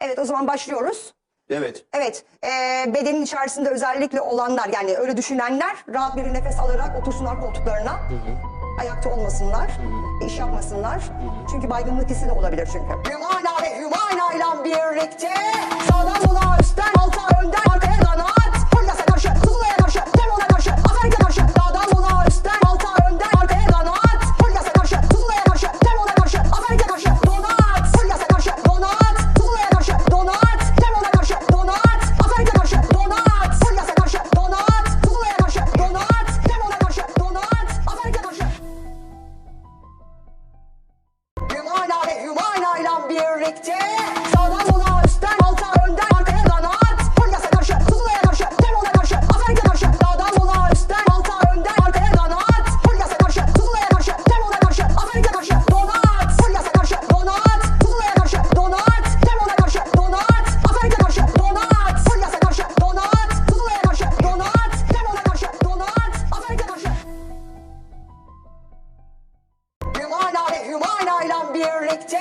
Evet o zaman başlıyoruz. Evet. Evet, e, bedenin içerisinde özellikle olanlar yani öyle düşünenler rahat bir nefes alarak otursunlar koltuklarına. Ayakta olmasınlar, iş yapmasınlar. Çünkü baygınlık hissi de olabilir çünkü. Hümana ve Hümana ile birlikte birlikte Sağdan sola üstten alta önden arkaya dan at Hırlas'a karşı Suzula'ya karşı Termola karşı Afrika karşı. Sağdan sola üstten alta önden arkaya dan at Hırlas'a karşı Suzula'ya karşı Termola karşı Afrika karşı Donat. Hırlas'a karşı Donat. Suzula'ya karşı Donat. Termola karşı Donat. Afrika karşı Donat. Hırlas'a karşı Donat. Suzula'ya karşı Donat. Termola karşı Donat. Afrika karşı. Hümana ve Hümana ile birlikte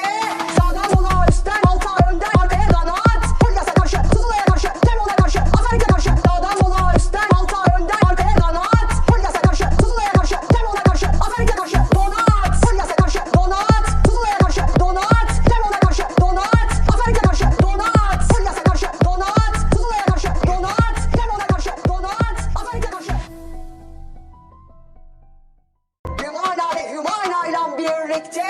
birlikte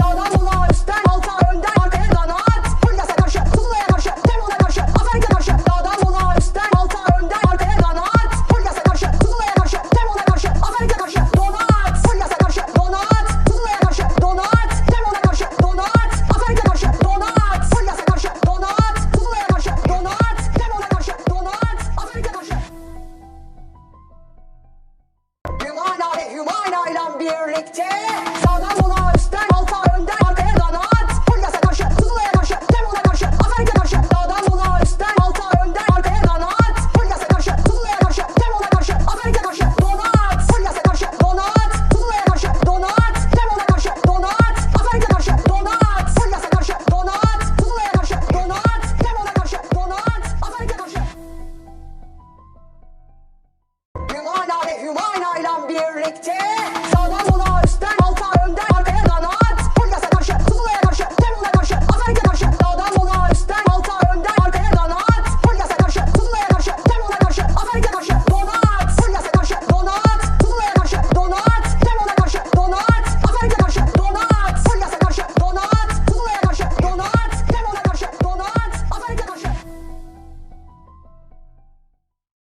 Sağdan sola üstten alta önden arkaya kanat. Hırlas'a karşı Tuzla'ya karşı Termo'da karşı Afrika karşı. Sağdan sola üstten alta önden arkaya kanat. Hırlas'a karşı Tuzla'ya karşı Termo'da karşı Afrika karşı. Donat Hırlas'a karşı Donat. Tuzla'ya karşı Donat. Termo'da karşı Donat. Afrika karşı Donat. Hırlas'a karşı Donat. Tuzla'ya karşı Donat. Termo'da karşı Donat. Afrika karşı. Humana ve Humana ile birlikte. director.